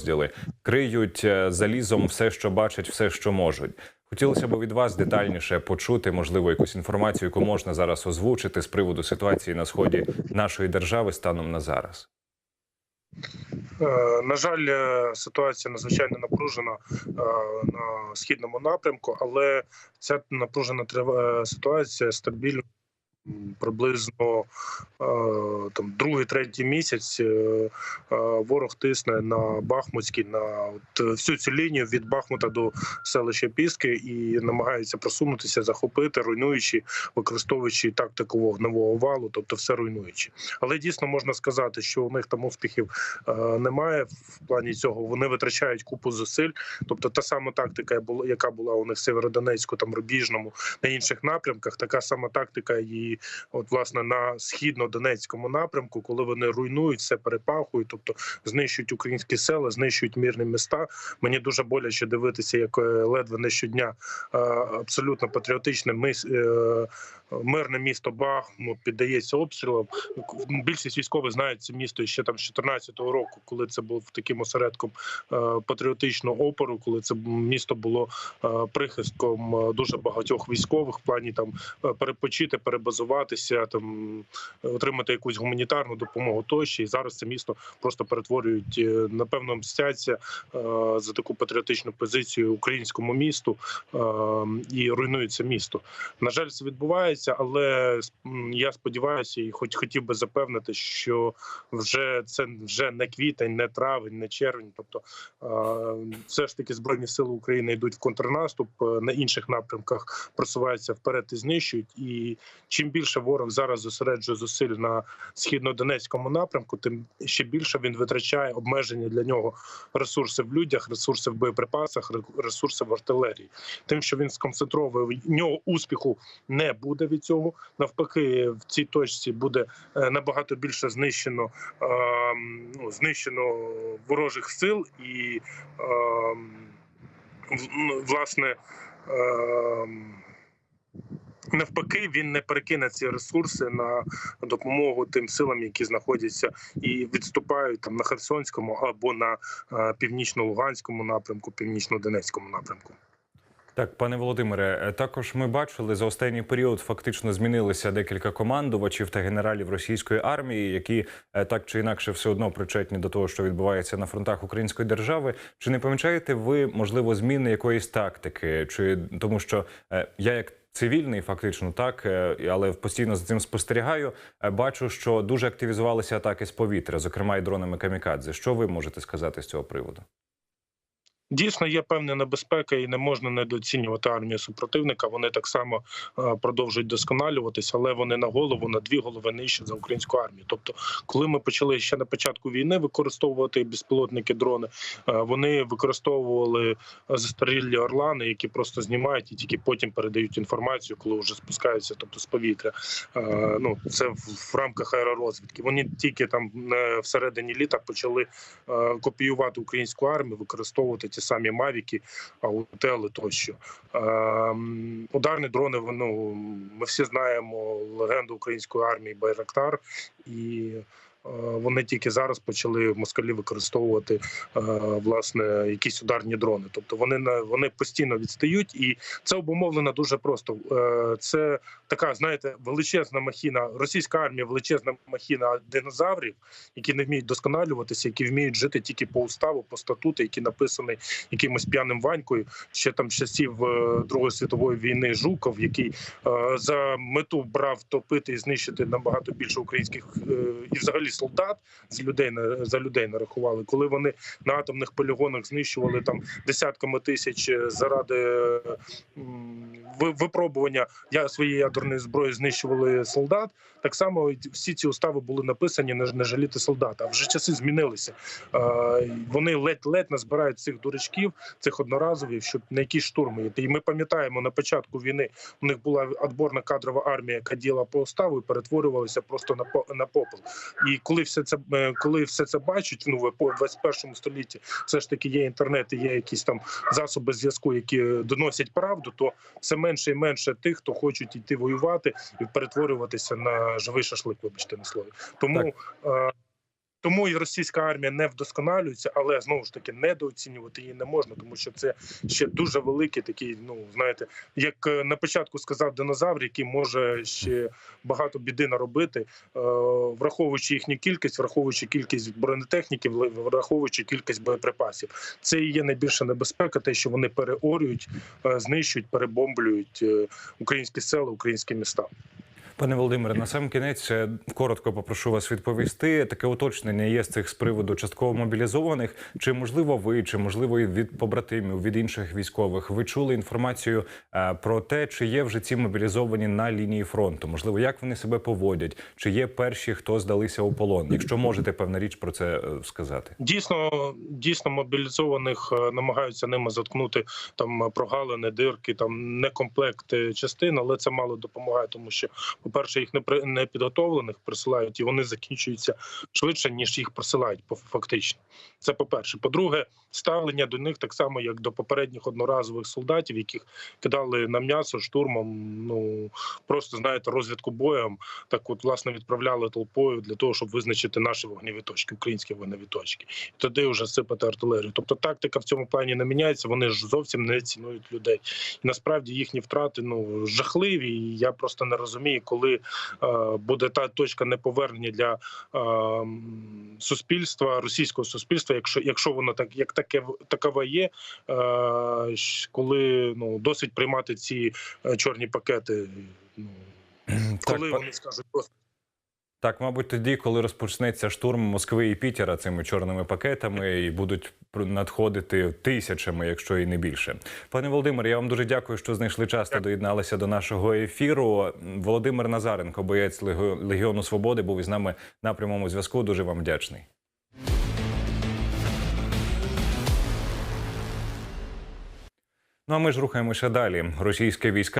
підрозділи криють е, залізом все, що бачать, все, що можуть. Хотілося б від вас детальніше почути, можливо, якусь інформацію, яку можна зараз озвучити з приводу ситуації на сході нашої держави станом на зараз. Е, На жаль, е, ситуація надзвичайно напружена на східному напрямку, але ця напружена ситуація стабільно м, приблизно е, там другий, третій місяць. е, е, Ворог тисне на Бахмутський, на от всю цю лінію від Бахмута до селища Піски і намагається просунутися, захопити, руйнуючи, використовуючи тактику вогневого валу, тобто все руйнуючи. Але дійсно можна сказати, що у них там успіхів немає в плані цього. Вони витрачають купу зусиль. Тобто, та сама тактика, яка була у них в Северодонецьку, там Рубіжному, на інших напрямках, така сама тактика і от власне на східно-донецькому напрямку, коли вони руйнують все, перепахують, тобто знищують українські села, знищують мірні міста. Мені дуже боляче дивитися, як е, ледве не щодня е, абсолютно патріотичне е, Мирне місто Бахмут піддається обстрілам. Більшість військових знають це місто ще там з 14-го року, коли це був таким осередком патріотичного опору, коли це місто було прихистком дуже багатьох військових в плані там перепочити, перебазуватися, там отримати якусь гуманітарну допомогу тощо. І зараз це місто просто перетворюють е, напевно мстяться е, за таку патріотичну позицію українському місту е, і руйнують це місто. На жаль, це відбувається, але я сподіваюся, і хоч хотів би запевнити, що вже це вже не квітень, не травень, не червень. Тобто, все ж таки збройні сили України йдуть в контрнаступ на інших напрямках, просуваються вперед і знищують. І чим більше ворог зараз зосереджує зусиль на східно-донецькому напрямку, тим ще більше він витрачає обмежені для нього ресурси в людях, ресурси в боєприпасах, ре- ресурси в артилерії. Тим, що він сконцентровує в нього успіху не буде від цього. Навпаки, в цій точці буде е, набагато більше знищено ем, ну, знищено ворожих сил і ем, ну, власне. Навпаки, він не перекине ці ресурси на допомогу тим силам, які знаходяться і відступають там на Херсонському або на е, північно-луганському напрямку, північно-донецькому напрямку. Так, пане Володимире, е, також ми бачили за останній період фактично змінилися декілька командувачів та генералів російської армії, які е, так чи інакше все одно причетні до того, що відбувається на фронтах української держави. Чи не помічаєте ви можливо зміни якоїсь тактики? Чи тому, що я як цивільний, фактично так, е, але постійно за цим спостерігаю. е, Бачу, що дуже активізувалися атаки з повітря, зокрема і дронами камікадзе. Що ви можете сказати з цього приводу? Дійсно, є певна небезпека, і не можна недооцінювати армію супротивника. Вони так само е, продовжують досконалюватися, але вони на голову на дві голови нижче за українську армію. Тобто, коли ми почали ще на початку війни використовувати безпілотники дрони, е, вони використовували застарілі орлани, які просто знімають і тільки потім передають інформацію, коли вже спускаються, тобто з повітря. Е, Ну це в, рамках аеророзвідки. Вони тільки там е, всередині літа почали е, копіювати українську армію, використовувати ті самі мавіки, аутели тощо. Ем, Ударні дрони. Ну, ми всі знаємо легенду української армії Байрактар, і вони тільки зараз почали в москалі використовувати е, власне якісь ударні дрони. Тобто вони на вони постійно відстають, і це обумовлено дуже просто. Е, Це така, знаєте, величезна махіна. Російська армія величезна махіна динозаврів, які не вміють досконалюватися, які вміють жити тільки по уставу, по статуту, які написані якимось п'яним ванькою, ще там часів е, Другої світової війни Жуков, який е, за мету брав топити і знищити набагато більше українських е, і взагалі солдат з людей за людей нарахували, коли вони на атомних полігонах знищували там десятками тисяч е, заради е, випробування я своєї ядерної зброї знищували солдат. Так само всі ці устави були написані не, жаліти солдата. Вже часи змінилися. Е, Вони ледь-ледь назбирають цих дурачків, цих одноразових, щоб на якісь штурми йти. І ми пам'ятаємо на початку війни у них була відборна кадрова армія, яка діяла по уставу і перетворювалася просто на на попел. І коли все це е, коли все це бачать, ну в по 21 столітті все ж таки є інтернет, і є якісь там засоби зв'язку, які доносять правду, то все менше і менше тих, хто хочуть йти воювати і перетворюватися на живий шашлик. Вибачте на слові. Тому. е, Тому і російська армія не вдосконалюється, але знову ж таки недооцінювати її не можна, тому що це ще дуже великий такий. Ну знаєте, як е, на початку сказав динозавр, який може ще багато біди наробити, е, враховуючи їхню кількість, враховуючи кількість бронетехніки, враховуючи кількість боєприпасів. Це і є найбільша небезпека, те, що вони переорюють, е, знищують, перебомблюють українські села, українські міста. Пане Володимире, на сам кінець е, коротко попрошу вас відповісти. Таке уточнення є з цих з приводу частково мобілізованих. Чи можливо ви, чи можливо від побратимів, від інших військових, ви чули інформацію е, про те, чи є вже ці мобілізовані на лінії фронту? Можливо, як вони себе поводять? Чи є перші, хто здалися у полон? Якщо можете певна річ про це е, сказати? Дійсно, дійсно мобілізованих намагаються ними заткнути там прогалини, дирки, там некомплект частин, але це мало допомагає, тому що, по-перше, їх не при- не підготовлених присилають, і вони закінчуються швидше ніж їх присилають. по- фактично. Це по-перше. По-друге, ставлення до них так само, як до попередніх одноразових солдатів, яких кидали на м'ясо штурмом. Ну просто знаєте, розвідку боєм. Так, от власне відправляли толпою для того, щоб визначити наші вогневі точки, українські вогневі точки, і тоді вже сипати артилерію. Тобто тактика в цьому плані не міняється. Вони ж зовсім не цінують людей. І насправді їхні втрати ну жахливі. І я просто не розумію, коли е, буде та точка неповернення для е, суспільства, російського суспільства, якщо якщо воно так як таке такова є, е, коли ну досить приймати ці чорні пакети. Ну коли так, вони скажуть досить. Так, мабуть, тоді, коли розпочнеться штурм Москви і Пітера цими чорними пакетами, і будуть надходити тисячами, якщо і не більше. Пане Володимире, я вам дуже дякую, що знайшли час та доєдналися до нашого ефіру. Володимир Назаренко, боєць Легіону Свободи, був із нами на прямому зв'язку. Дуже вам вдячний. Ну а ми ж рухаємося далі. Російське війська.